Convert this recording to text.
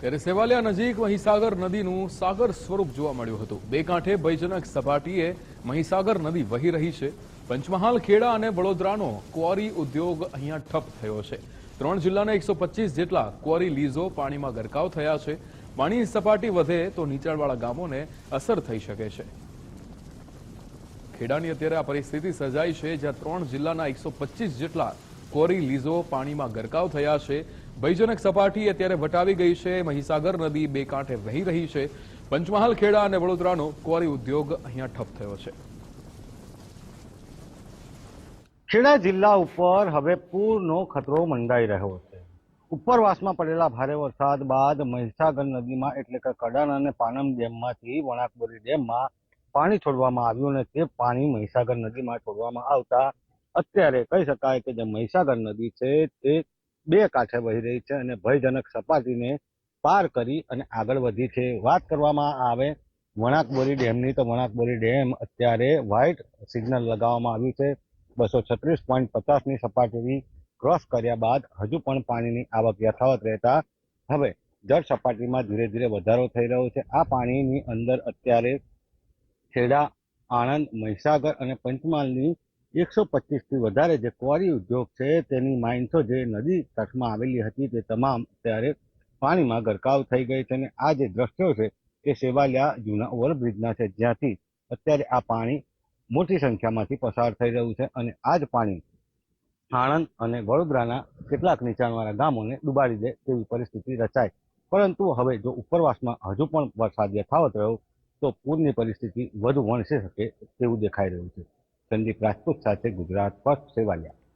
ત્યારે સેવાલિયા નજીક મહીસાગર નદીનું સાગર સ્વરૂપ જોવા મળ્યું હતું. બે કાંઠે ભયજનક સપાટીએ મહીસાગર નદી વહી રહી છે. પંચમહાલ, ખેડા અને વડોદરાનો ક્વોરી ઉદ્યોગ અહીંયા ઠપ થયો છે. ત્રણ જિલ્લાના એકસો જેટલા ક્વોરી લીઝો પાણીમાં ગરકાવ થયા છે. પાણીની સપાટી વધે તો નીચાણવાળા ગામોને અસર થઈ શકે છે. ખેડાની અત્યારે આ પરિસ્થિતિ સર્જાઈ છે, જ્યાં ત્રણ જિલ્લાના એકસો જેટલા કોરી લીઝો પાણીમાં ગરકાવ થયા છે. ભયજનક સપાટી અત્યારે વટાવી ગઈ છે. મહીસાગર નદી બે કાંઠે વહી રહી છે. પંચમહાલ, ખેડા અને વડોદરાનો કોરી ઉદ્યોગ અહીંયા ઠપ થયો છે. ખેડા જિલ્લા ઉપર હવે પૂરનો ખતરો મંડાઈ રહ્યો છે. ઉપરવાસમાં પડેલા ભારે વરસાદ બાદ મહીસાગર નદીમાં એટલે કે કડાણ અને પાનમ ડેમમાંથી વણાકબોરી ડેમમાં પાણી છોડવામાં આવ્યું અને તે પાણી મહીસાગર નદીમાં છોડવામાં આવતા અત્યારે કહી શકાય કે જે મહીસાગર નદી છે તે બે કાંઠે વહી રહી છે અને ભયજનક સપાટીને પાર કરી અને આગળ વધી છે. વાત કરવામાં આવે વણાકબોરી ડેમની, તો વણાકબોરી ડેમ અત્યારે વ્હાઇટ સિગ્નલ લગાવવામાં આવ્યું છે. બસો છત્રીસ પોઈન્ટ પચાસની સપાટીની ક્રોસ કર્યા બાદ હજુ પણ પાણીની આવક યથાવત રહેતા હવે જળ સપાટીમાં ધીરે ધીરે વધારો થઈ રહ્યો છે. આ પાણીની અંદર અત્યારે ખેડા, આણંદ, મહીસાગર અને પંચમહાલની એકસો પચીસથી વધારે જે ક્વોરી ઉદ્યોગ છે, તેની માઇન્સો જે નદી તટમાં આવેલી હતી, તે તમામ અત્યારે પાણીમાં ગરકાવ થઈ ગઈ છે અને આ જે દ્રશ્યો છે તે સેવાલિયા જૂના ઓવરબ્રિજના છે. જ્યાંથી અત્યારે આ પાણી મોટી સંખ્યામાંથી પસાર થઈ રહ્યું છે અને આ જ પાણી આણંદ અને વડોદરાના કેટલાક નીચાણવાળા ગામોને ડૂબાડી દે તેવી પરિસ્થિતિ રચાય. પરંતુ હવે જો ઉપરવાસમાં હજુ પણ વરસાદ યથાવત રહ્યો, તો પૂરની પરિસ્થિતિ વધુ વણસી શકે તેવું દેખાઈ રહ્યું છે. સંદીપ રાજપૂત સાથે ગુજરાત પક્ષ સેવાલિયા.